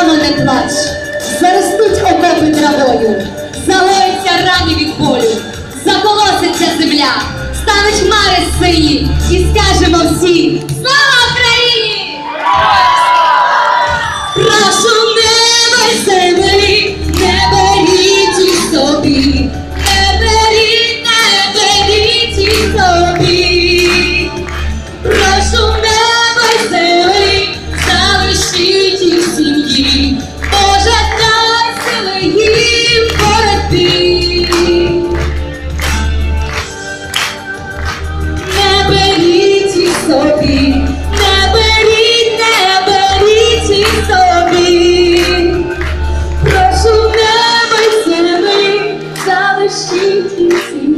рано не плач, заростуть окопи травою, залоються рані від болю, заколоситься земля, стануть мари сині. І скажемо всі слава! 细听听